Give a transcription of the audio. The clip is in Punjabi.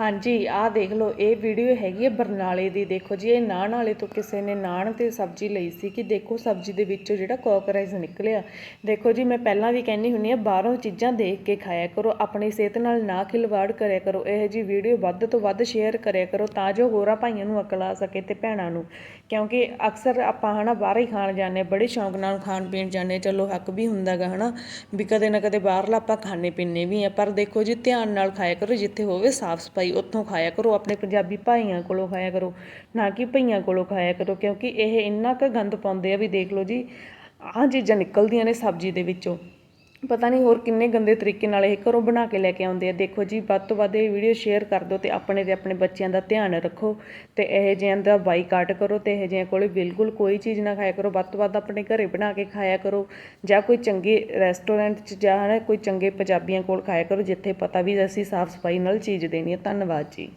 ਹਾਂਜੀ ਆਹ ਦੇਖ ਲਓ ਇਹ ਵੀਡੀਓ ਹੈਗੀ ਹੈ ਬਰਨਾਲੇ ਦੀ। ਦੇਖੋ ਜੀ ਇਹ ਨਾਨ ਵਾਲੇ ਤੋਂ ਕਿਸੇ ਨੇ ਨਾਨ ਤੇ ਸਬਜ਼ੀ ਲਈ ਸੀ ਕਿ ਦੇਖੋ ਸਬਜ਼ੀ ਦੇ ਵਿੱਚੋਂ ਜਿਹੜਾ ਕੋਕਰਾਈਜ਼ ਨਿਕਲਿਆ। ਦੇਖੋ ਜੀ ਮੈਂ ਪਹਿਲਾਂ ਵੀ ਕਹਿੰਦੀ ਹੁੰਨੀ ਆ ਬਾਹਰੋਂ ਚੀਜ਼ਾਂ ਦੇਖ ਕੇ ਖਾਇਆ ਕਰੋ ਆਪਣੀ ਸਿਹਤ ਨਾਲ ਨਾ ਖਿਲਵਾੜ ਕਰਿਆ ਕਰੋ ਇਹ ਜੀ ਵੀਡੀਓ ਵੱਧ ਤੋਂ ਵੱਧ ਸ਼ੇਅਰ ਕਰਿਆ ਕਰੋ ਤਾਂ ਜੋ ਹੋਰਾਂ ਭਾਈਆਂ ਨੂੰ ਅਕਲ ਆ ਸਕੇ ਤੇ ਭੈਣਾਂ ਨੂੰ। ਕਿਉਂਕਿ ਅਕਸਰ ਆਪਾਂ ਹਨਾ ਬਾਹਰ ਹੀ ਖਾਣ ਜਾਂਦੇ ਹਾਂ, ਬੜੇ ਸ਼ੌਂਕ ਨਾਲ ਖਾਣ ਪੀਣ ਜਾਂਦੇ ਹਾਂ, ਚਲੋ ਹੱਕ ਵੀ ਹੁੰਦਾਗਾ ਹਨਾ ਵੀ ਕਦੇ ਨਾ ਕਦੇ ਬਾਹਰਲਾ ਆਪਾਂ ਖਾਣੇ ਪੀਣੇ ਵੀ ਆ ਪਰ ਦੇਖੋ ਜੀ ਧਿਆਨ ਨਾਲ ਖਾਇਆ ਕਰੋ ਜਿੱਥੇ ਹੋਵੇ ਸਾਫ਼ ਸਫ਼ਾਈ ਉੱਥੋਂ ਖਾਇਆ ਕਰੋ, ਆਪਣੇ ਪੰਜਾਬੀ ਭਾਈਆਂ ਕੋਲੋਂ ਖਾਇਆ ਕਰੋ, ਨਾ ਕਿ ਭਈਆਂ ਕੋਲੋਂ ਖਾਇਆ ਕਰੋ, ਕਿਉਂਕਿ ਇਹ ਇੰਨਾ ਕੁ ਗੰਦ ਪਾਉਂਦੇ ਆ ਵੀ ਦੇਖ ਲਓ ਜੀ, ਆਹ ਚੀਜ਼ਾਂ ਨਿਕਲਦੀਆਂ ਨੇ ਸਬਜ਼ੀ ਦੇ ਵਿੱਚੋਂ। ਪਤਾ ਨਹੀਂ ਹੋਰ ਕਿੰਨੇ ਗੰਦੇ ਤਰੀਕੇ ਨਾਲ ਇਹ ਘਰੋਂ ਬਣਾ ਕੇ ਲੈ ਕੇ ਆਉਂਦੇ ਆ। ਦੇਖੋ ਜੀ, ਵੱਧ ਤੋਂ ਵੱਧ ਇਹ ਵੀਡੀਓ ਸ਼ੇਅਰ ਕਰ ਦਿਓ ਤੇ ਆਪਣੇ ਤੇ ਆਪਣੇ ਬੱਚਿਆਂ ਦਾ ਧਿਆਨ ਰੱਖੋ ਤੇ ਇਹ ਜਿਹਿਆਂ ਦਾ ਬਾਈਕਾਟ ਕਰੋ ਤੇ ਇਹ ਜਿਹਿਆਂ ਕੋਲੇ ਬਿਲਕੁਲ ਕੋਈ ਚੀਜ਼ ਨਾ ਖਾਇਆ ਕਰੋ। ਵੱਧ ਤੋਂ ਵੱਧ ਆਪਣੇ ਘਰੇ ਬਣਾ ਕੇ ਖਾਇਆ ਕਰੋ ਜਾਂ ਕੋਈ ਚੰਗੇ ਰੈਸਟੋਰੈਂਟ 'ਚ ਜਾਂ ਹੈ ਨਾ ਕੋਈ ਚੰਗੇ ਪੰਜਾਬੀਆਂ ਕੋਲ ਖਾਇਆ ਕਰੋ, ਜਿੱਥੇ ਪਤਾ ਵੀ ਅਸੀਂ ਸਾਫ਼ ਸਫ਼ਾਈ ਨਾਲ ਚੀਜ਼ ਦੇਣੀ ਹੈ ਧੰਨਵਾਦ ਜੀ।